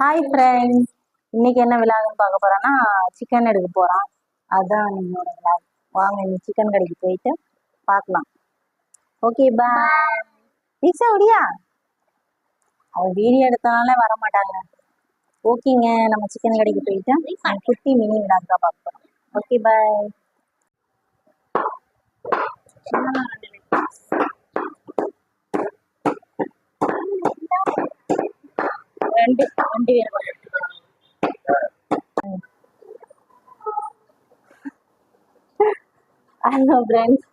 Hi friends இன்னைக்கு என்ன விழான்னு பார்க்க போறோம்னா சிக்கன் எடுக்க போறோம். அதான் என்னோட விழா வாங்க இந்த சிக்கன் கடைக்கு போயிட்டு பார்க்கலாம். ஓகே பாய் தீக்ஷா ஒடியா அவன் வீடியோ எடுத்தனால வர மாட்டாங்க. ஓகேங்க நம்ம சிக்கன் கடைக்கு போயிட்டு குட்டி மினி விழாக்கா பார்க்க போறோம். ஓகே பாய் ரெண்டு ரெண்டு பேர் ஹலோ ஃப்ரெண்ட்ஸ்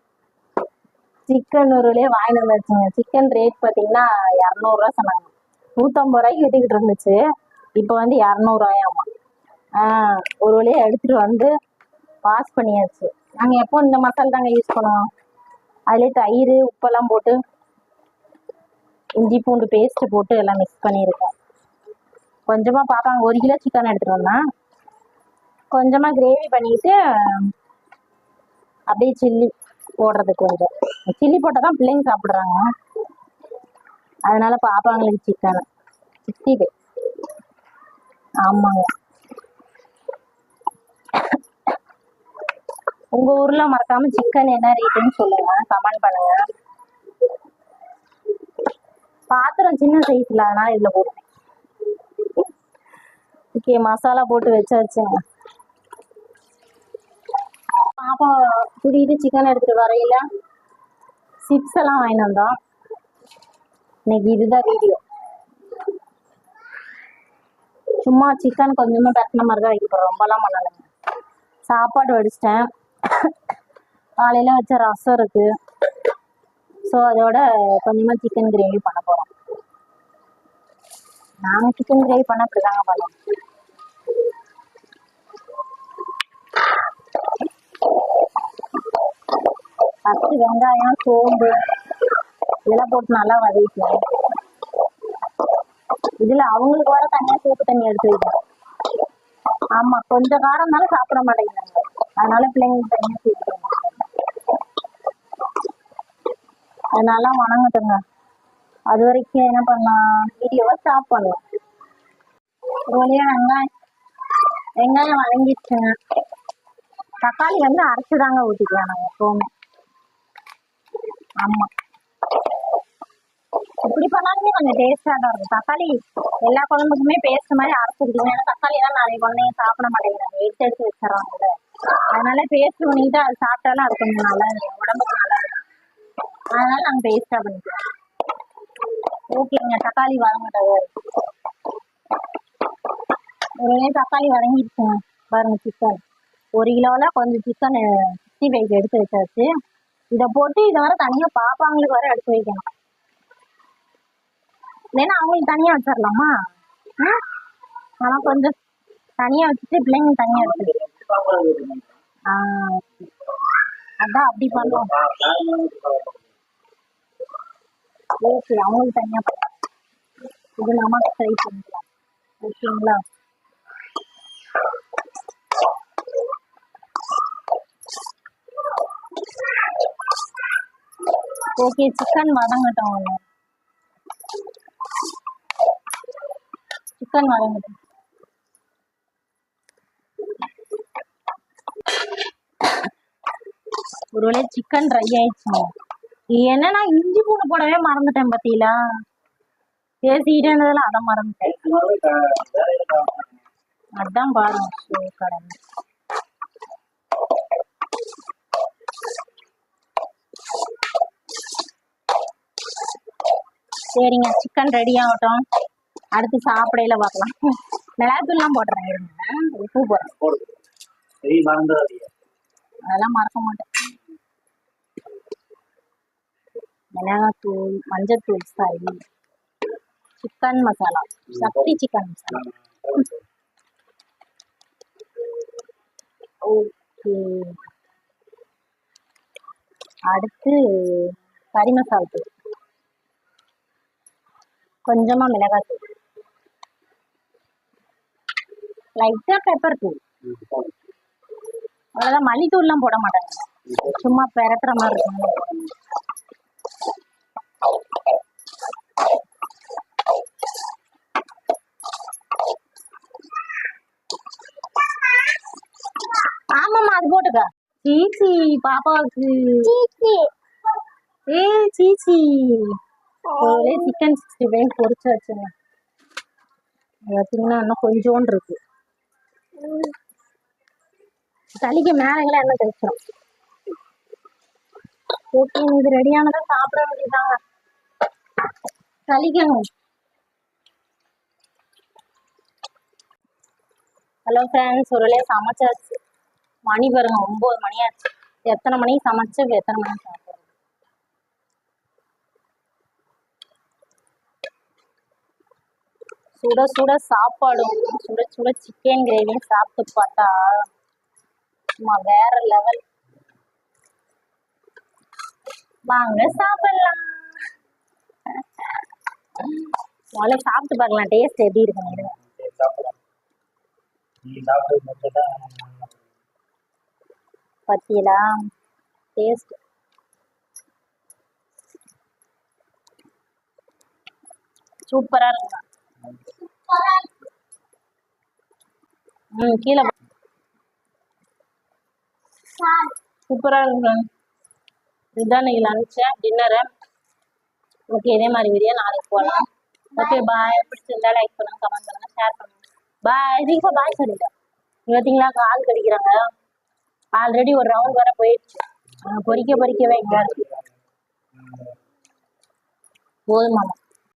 சிக்கன் உருளையே வாங்கிட்டு வந்துச்சுங்க. சிக்கன் ரேட் பார்த்தீங்கன்னா இரநூறுவா சொன்னாங்க. நூற்றம்பது ரூபாய்க்கு விற்றுக்கிட்டு இருந்துச்சு. இப்போ வந்து இரநூறுவாயாமா? ஆ ஒரு வழியா எடுத்துட்டு வந்து வாஷ் பண்ணியாச்சு. நாங்கள் எப்போ இந்த மசாலா தாங்க யூஸ் பண்ணுவோம் அதிலே தயிர் உப்பெல்லாம் போட்டு இஞ்சி பூண்டு பேஸ்ட் போட்டு எல்லாம் மிக்ஸ் பண்ணியிருக்கோம். கொஞ்சமாக பார்ப்பாங்க ஒரு கிலோ சிக்கன் எடுத்துகிட்டு வந்தேன் கொஞ்சமாக கிரேவி பண்ணிட்டு அப்படியே சில்லி போடுறது கொஞ்சம். சில்லி போட்டால் தான் பிள்ளைங்க சாப்பிட்றாங்க. அதனால பாப்பாங்களுக்கு சிக்கன் சிக்ஸ்டி ஃபைவ் ஆமாங்க. உங்க ஊர்ல மறக்காம சிக்கன் என்ன ரேட்டுன்னு சொல்லுங்க. கமெண்ட் பண்ணுங்க. பாத்திரம் சின்ன சைஸ்ல அதனால இதுல போடுங்க. ஓகே மசாலா போட்டு வச்சாச்சுங்க பாப்பா கூட்டிகிட்டு சிக்கன் எடுத்துட்டு வரையில சிப்ஸ் எல்லாம் வாங்கிட்டு வந்தோம் இன்னைக்கு இதுதான் வீடியோ சும்மா சிக்கன் கொஞ்சமா தட்டின மாதிரி தான் வைக்க போறோம் ரொம்பலாம் பண்ணலைங்க சாப்பாடு வடிச்சிட்டேன். காலையில வச்ச ரசம் இருக்கு. ஸோ அதோட கொஞ்சமா சிக்கன் கிரேவி பண்ண போறோம். நாங்க சிக்கன் கிரேவி பண்ண இப்படிதாங்க பண்ணோம் ஃபஸ்ட்டு வெங்காயம் சோம்பு இதெல்லாம் போட்டு நல்லா வதக்கிக்கலாம் இதுல அவங்களுக்கு வர தனியா சூப்பு தண்ணி எடுத்து வைக்கணும். ஆமா கொஞ்சம் காரம்னாலும் சாப்பிட மாட்டேங்கிறாங்க. அதனால பிள்ளைங்களுக்கு தனியா சூப்பு தண்ணி அதனால வணங்கட்டுங்க. அது வரைக்கும் என்ன பண்ணலாம்? வீடியோவை ஸ்டாப் பண்ணலாம். ஒரு வழியா வெங்காயம் வெங்காயம் வதங்கிடுச்சுங்க தக்காளி வந்து அரைச்சு தாங்க ஊற்றிக்கலாம் நாங்கள் எப்போவுமே. ஆமா. இப்படி பண்ணாலுமே கொஞ்சம் டேஸ்டாக தான் இருக்கும். தக்காளி எல்லா குழம்புக்குமே பேஸ்ட் மாதிரி அரைச்சிருக்கீங்க. ஏன்னா தக்காளி தான் நிறைய குழந்தைங்க சாப்பிட மாட்டேங்கிறாங்க எடுத்து எடுத்து வச்சிடறாங்கல்ல. அதனால பேஸ்ட் பண்ணிக்கிட்டு அது சாப்பிட்டாலும் அது கொஞ்சம் நல்லா இருக்கும். உடம்புக்கு நல்லா இருக்கும். அதனால நாங்கள் பேஸ்டா பண்ணிக்கிறோம் ஓகேங்க. தக்காளி வதங்கிட்டது ஒரே தக்காளி வதங்கிடுச்சுங்க. பாருங்க சிக்கன் ஒரு கிலோவில் கொஞ்சம் சிக்கன் சிக்ஸ்டி ஃபைவ் எடுத்து வச்சாச்சு. இதை போட்டு இதை வர தனியாக பாப்பாங்களுக்கு வர எடுத்து வைக்கணும். இல்லைன்னா அவங்களுக்கு தனியாக வச்சிடலாமா ஆனால் கொஞ்சம் தனியாக வச்சுட்டு பிள்ளைங்க தனியாக எடுத்து ஆ. அதான் அப்படி பண்ணுவோம். ஓகே அவங்களுக்கு தனியாக இது நமக்கு ட்ரை பண்ணிக்கலாம். ஓகேங்களா? ஓகே சிக்கன் வதங்கட்டும் ஒன்று சிக்கன் வதங்கட்டும். ஒருவேளை சிக்கன் ட்ரை ஆயிடுச்சுங்க. என்னன்னா இஞ்சி பூண்டு போடவே மறந்துட்டேன் பாத்தீங்களா பேசிக்கிட்டே இருந்ததுல அதை மறந்துட்டேன். அதான் பாருங்க ஷோ கடமை சரிங்க சிக்கன் ரெடி ஆகட்டும். அடுத்து சாப்பிடையில பார்க்கலாம். மிளகாத்தூள்லாம் போடுறேன் இருங்க. உப்பு போடுறேன். அதெல்லாம் மறக்க மாட்டேன். மிளகாத்தூள் மஞ்சத்தூள் sorry chicken masala Sakthi chicken masala okay அடுத்து கறி மசாலா தூள். கொஞ்சமா மிளகாத்தூள் லைட்டா பெப்பர் தூள். அவ்வளோதான் மல்லித்தூள்லாம் போட மாட்டாங்க. சும்மா பெரட்டுற மாதிரி இருக்கும். போட்டுக்க. சீச்சி பாப்பாவுக்கு. ஏ சீச்சி. ஒரே சிக்கன் சிக்ஸ்டி ஃபைவ் பொரிச்சு வச்சுங்க. பார்த்தீங்கன்னா இன்னும் கொஞ்சோண்டு இருக்கு. சளிக்கு மேலங்களே என்ன தெளிச்சிடும் ஓகே இது ரெடியானதை சாப்பிட வேண்டியதாங்க சளிக்கணும். ஹலோ ஃப்ரெண்ட்ஸ் ஒரு சமைச்சாச்சு. மணி பாருங்க ஒன்பது மணி ஆச்சு. எத்தனை மணிக்கு சமைச்சு எத்தனை மணிக்கு சாப்பிடுறது? சுட சுட சாப்பாடும் சுட சுட சிக்கன் கிரேவியும் சாப்பிட்டு பார்த்தா சும்மா வேற லெவல் வாங்க சாப்பிடலாம். முதல்ல சாப்பிட்டு பார்க்கலாம் டேஸ்ட் எப்படி இருக்குன்னு. இருங்க பத்தியலா டேஸ்ட் சூப்பரா இருக்கும்? ம் கீழே சூப்பரா இருக்கும்? இதுதான் இன்னைக்கு லஞ்சு டின்னரு ஓகே இதே மாதிரி வீடியோ நாளைக்கு போகலாம் ஓகே பாய் பிடிச்சிருந்தா லைக் பண்ணுங்க கமெண்ட் பண்ணுங்க ஷேர் பண்ணுங்க. பாய் தீபா பாய் சொல்லிட்டேன் பார்த்தீங்களா கால் கடிக்கிறாங்க. ஆல்ரெடி ஒரு ரவுண்ட் வர போயிடுச்சு பொறிக்க பொறிக்கவே இங்க போதுமாமா